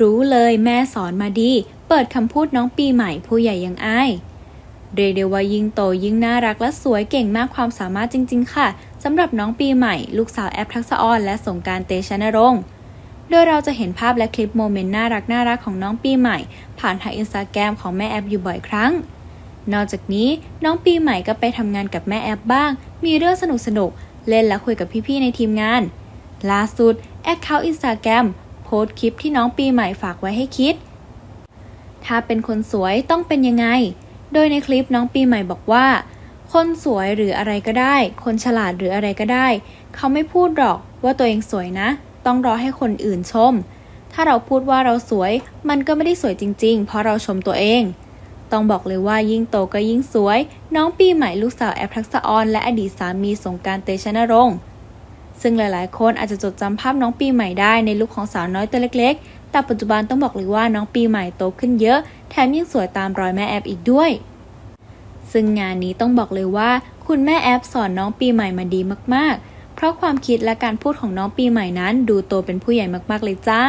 รู้เลยแม่สอนมาดี เปิดคำพูดน้องปีใหม่ผู้ใหญ่ยังอาย เรียกได้ว่ายิ่งโตยิ่งน่ารักและสวยเก่งมากความสามารถจริง ๆ ค่ะสำหรับน้องปีใหม่ ลูกสาวแอปทักษะออนและสงการเตชะนรงค์โดยเราจะเห็นภาพและคลิปโมเมนต์น่ารักน่ารักของน้องปีใหม่ ผ่านทางอินสตาแกรมของแม่แอปอยู่บ่อยครั้ง นอกจากนี้น้องปีใหม่ก็ไปทำงานกับแม่แอปบ้าง มีเรื่องสนุกสนุกเล่นและคุยกับพี่ๆในทีมงาน ล่าสุดแอคเคาท์อินสตาแกรม พสต์คลิปที่น้องปีใหม่ฝากไว้ให้คิด ถ้าเป็นคนสวยต้องเป็นยังไง โดยในคลิปน้องปีใหม่บอกว่า คนสวยหรืออะไรก็ได้ คนฉลาดหรืออะไรก็ได้ เขาไม่พูดหรอกว่าตัวเองสวยนะ ต้องรอให้คนอื่นชม ถ้าเราพูดว่าเราสวย มันก็ไม่ได้สวยจริง ๆ เพราะเราชมตัวเองต้องบอกเลยว่ายิ่งโตก็ยิ่งสวย น้องปีใหม่ลูกสาวแอปทักษะออนและอดีตสามีสงการเตชะนรงค์ ซึ่งหลายๆ คนอาจจะจดจำภาพน้องปีใหม่ได้ในลุคของสาวน้อยตัวเล็ก ๆ แต่ปัจจุบันต้องบอกเลยว่าน้องปีใหม่โตขึ้นเยอะ แถมยังสวยตามรอยแม่แอปอีกด้วย ซึ่งงานนี้ต้องบอกเลยว่า คุณแม่แอปสอนน้องปีใหม่มาดีมาก ๆ เพราะความคิดและการพูดของน้องปีใหม่นั้น ดูโตเป็นผู้ใหญ่มาก ๆ เลยจ้า